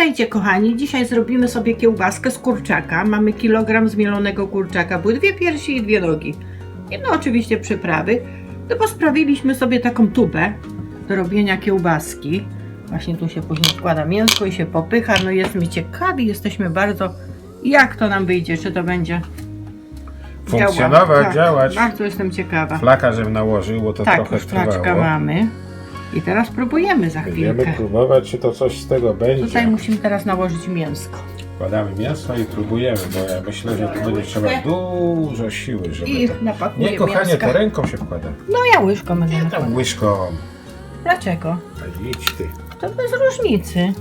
Witajcie kochani, dzisiaj zrobimy sobie kiełbaskę z kurczaka. Mamy kilogram zmielonego kurczaka, były dwie piersi i dwie nogi. I no oczywiście przyprawy. No bo sprawiliśmy sobie taką tubę do robienia kiełbaski. Właśnie tu się później wkłada mięsko i się popycha. No jesteśmy ciekawi, jesteśmy bardzo jak to nam wyjdzie, czy to będzie Funkcjonować, działać. działać. Bardzo jestem ciekawa. Flaka, żebym nałożył, bo to tak, trochę już trwało. mamy. I teraz próbujemy za Będziemy chwilkę. próbować, czy to coś z tego będzie. Tutaj musimy teraz nałożyć mięsko. Wkładamy mięso i próbujemy, bo ja myślę, że tu będzie trzeba dużo siły, żeby I to... napakuję Nie, kochanie, mięska. to ręką się wkłada. No ja łyżką będę Tam nakładać. łyżką. Dlaczego? A Idź ty. To bez różnicy.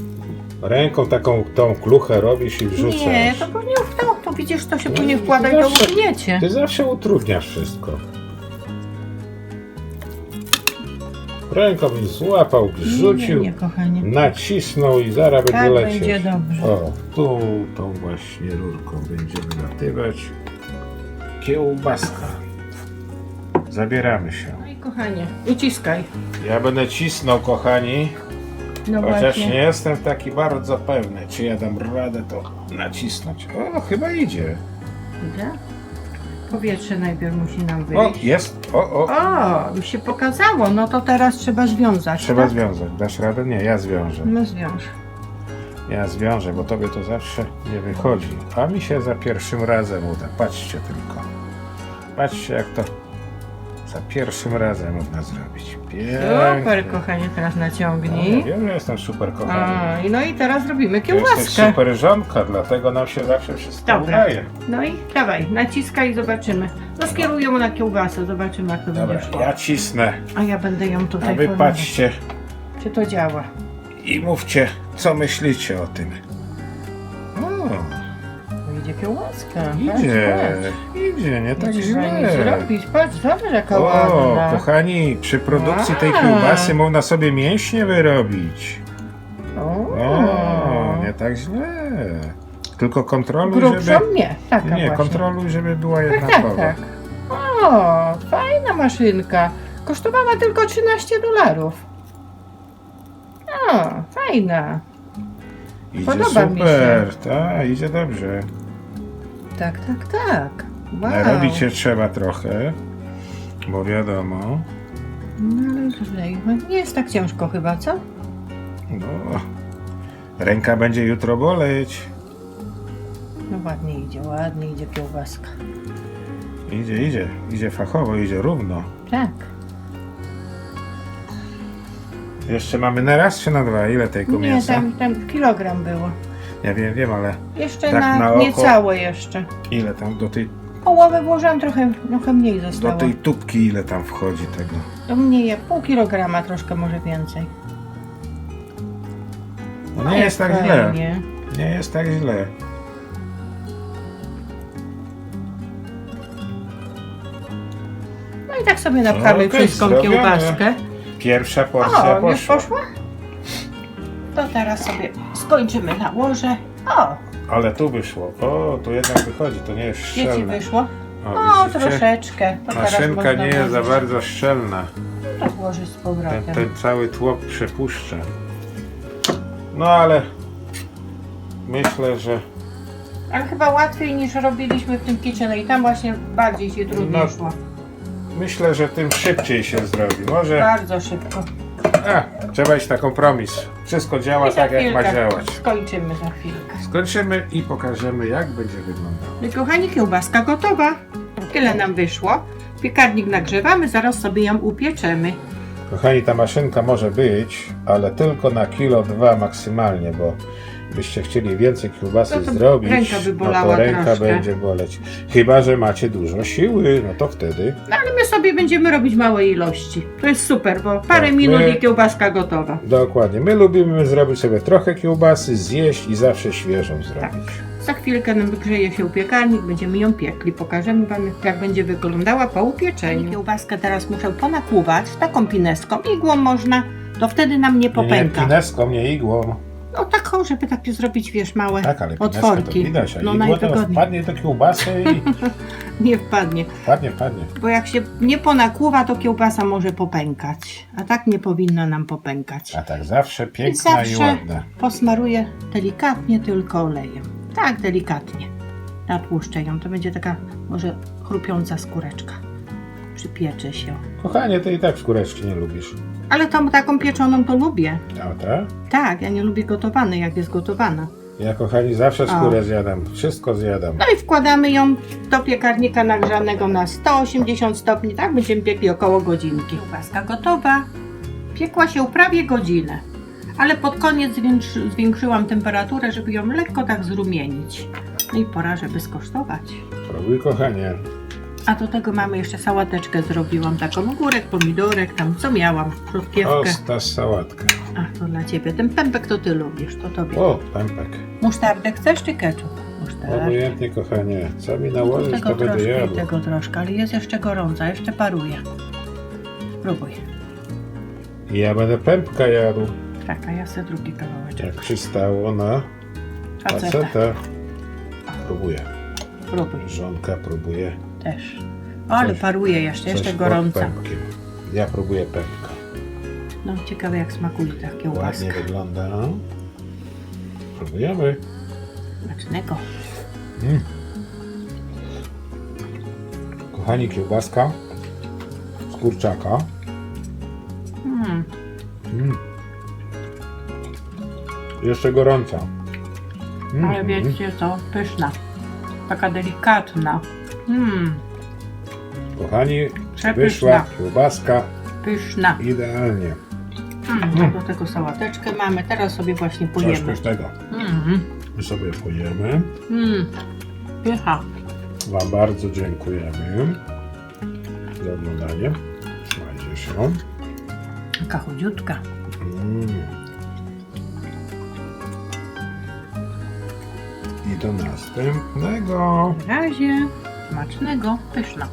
Ręką taką tą kluchę robisz i wrzucasz. Nie, to później w to, to widzisz, to się później wkłada i to zawsze-. Ty zawsze utrudniasz wszystko. Ręką byś złapał, Nie, wrzucił, nie, kochanie. nacisnął i zaraz Tak będzie lecieć. będzie dobrze. O, tu tą właśnie rurką będziemy latywać. Kiełbaska. Zabieramy się. No i kochanie, uciskaj. Ja będę cisnął, kochani, No chociaż właśnie. nie jestem taki bardzo pewny, czy ja dam radę to nacisnąć. O, chyba idzie. Idzie? Powietrze najpierw musi nam O, wyjść. jest. O, o. O, mi się pokazało. No to teraz trzeba związać. Trzeba tak? związać. Dasz radę? Nie, ja zwiążę. No zwiąż. Ja zwiążę, bo tobie to zawsze nie wychodzi. A mi się za pierwszym razem uda. Patrzcie tylko. Patrzcie, jak to za pierwszym razem można zrobić. Pięknie. Super, kochanie, teraz No, ja naciągnij. wiem, że jestem super kochany. A, i no i teraz robimy Jesteś kiełbaskę. super żonka, dlatego nam się zawsze wszystko Dobra. udaje. No i dawaj, naciskaj i zobaczymy. No skieruj ją na kiełbasę, zobaczymy jak to Dobra, będzie szło. ja cisnę, A ja będę ją a tutaj wy patrzcie Czy to działa? i mówcie, co myślicie o tym. No idzie idzie, nie tak źle. zrobić. Patrz, zobacz jaka O, ładna. kochani, przy produkcji tej kiełbasy można sobie mięśnie wyrobić. O, nie tak źle. Tylko kontroluj, Grubszą? żeby... Nie, taka Nie, właśnie. kontroluj, żeby była Tak, jednakowa. tak, tak. O, fajna maszynka. Kosztowała tylko 13 dolarów. O, fajna. Idzie Podoba mi super, tak, idzie dobrze. Tak, tak, tak. Wow. Narobić się trzeba trochę, bo wiadomo, No ale tutaj nie jest tak ciężko chyba, co? no, ręka będzie jutro boleć. No ładnie idzie, ładnie idzie kiełbaska. Idzie, idzie, idzie fachowo, idzie równo. Tak. Jeszcze mamy na raz czy na dwa? Ile tego Nie, mięsa? tam, tam kilogram było. Ja wiem, wiem, ale Jeszcze Tak na, na oko. niecałe jeszcze. ile tam do tej, Połowę włożyłam, trochę, trochę mniej do zostało. tej tubki ile tam wchodzi tego? To mniej, jak pół kilograma, troszkę może więcej. No No nie jest tak źle. fajnie. Nie jest tak źle. No i tak sobie napchamy Okej, wszystką zrobione. kiełbaskę. Pierwsza porcja O, już poszła. poszła? To teraz sobie skończymy na łoże. O, Ale tu wyszło. O, tu jednak wychodzi, to nie jest dzieci szczelne. wyszło. O, widzicie? troszeczkę. To teraz Maszynka można nie jest za włożyć. bardzo szczelna. Tak włożyć z Ten, powrotem. ten cały tłok przepuszcza. No ale myślę, że Ale chyba łatwiej niż robiliśmy w tym kitchenie i tam właśnie bardziej się trudniej No. szło. myślę, że tym szybciej się zrobi. Może Bardzo szybko. a, trzeba iść na kompromis. Wszystko działa I za tak, jak ma chwilkę działać. Skończymy za chwilkę. Skończymy i pokażemy, jak będzie wyglądało. No i kochani, kiełbaska gotowa. Tyle nam wyszło. Piekarnik nagrzewamy, zaraz sobie ją upieczemy. Kochani, ta maszynka może być, ale tylko na kilo dwa maksymalnie, bo byście chcieli więcej kiełbasy No to zrobić, ręka by no bolała to ręka troszkę. będzie boleć. Chyba, że macie dużo siły, no to wtedy. No ale my sobie będziemy robić małe ilości. To jest super, bo parę Tak, minut my- i kiełbaska gotowa. Dokładnie. My lubimy zrobić sobie trochę kiełbasy, zjeść i zawsze świeżą Tak. zrobić. Za chwilkę nam wygrzeje się piekarnik, będziemy ją piekli. Pokażemy Wam, jak będzie wyglądała po upieczeniu. Kiełbaskę teraz muszę ponakłuwać taką pineską. Igłą można, to wtedy nam nie Nie, nie popęka. pineską, nie igłą. No tak, o, żeby takie zrobić, wiesz, małe Tak, ale pineska to otworki. widać, a no igła to najwygodniej. wpadnie do kiełbasy i Nie wpadnie. wpadnie, wpadnie. Bo jak się nie ponakłuwa, to kiełbasa może popękać. A tak nie powinna nam popękać. A tak zawsze piękna i zawsze ładna. posmaruję delikatnie tylko olejem. Tak, delikatnie. Natłuszczę ją. To będzie taka może chrupiąca skóreczka. Przypiecze się. Kochanie, ty i tak skóreczki nie lubisz. Ale tą taką pieczoną to lubię. A tak? Tak, ja nie lubię gotowanej, jak jest gotowana. Ja, kochani, zawsze skórę zjadam. Wszystko zjadam. No i wkładamy ją do piekarnika nagrzanego na 180 stopni. Tak będziemy piekli około godzinki. Kiełbaska gotowa. Piekła się prawie godzinę. Ale pod koniec zwiększy, zwiększyłam temperaturę, żeby ją lekko tak zrumienić. No i pora, żeby skosztować. Próbuj, kochanie. A do tego mamy jeszcze sałateczkę zrobiłam, taką ogórek, pomidorek, tam co miałam, rzodkiewkę. Osta sałatka. A, to dla Ciebie. Ten pępek to Ty lubisz, to Tobie. O, pępek. Musztardę chcesz czy ketchup? Musztardę. Obojętnie, kochanie. Co mi No to nałożysz, tego to będę troszkę i jadł. tego troszkę, ale jest jeszcze gorąca, jeszcze paruje. Próbuj. Ja będę pępka jadł. Tak, a ja sobie drugi kawałeczek. Jak przystało na Faceta. faceta. Próbuję. Próbuj Żonka próbuje. Też. Ale Coś- paruje jeszcze, jeszcze coś pod gorąca. pępkiem. Ja próbuję pępka. No ciekawe jak smakuje ta kiełbaska. Ładnie wygląda. Próbujemy. Smacznego. Mm. Kochani, kiełbaska z kurczaka. Mm. Mm. Jeszcze gorąca. Mm, Ale wiecie co, pyszna. Taka delikatna. Mm, Kochani, Przepyszna. wyszła kiełbaska pyszna. idealnie. Mm, do tego sałateczkę mamy, teraz sobie właśnie Coś pojemy. pysznego. Mm, My sobie pojemy. mm, pycha. Wam bardzo dziękujemy za oglądanie. Trzymajcie się. Taka chudziutka. Mm. I do następnego. Na razie. Smacznego, pyszna.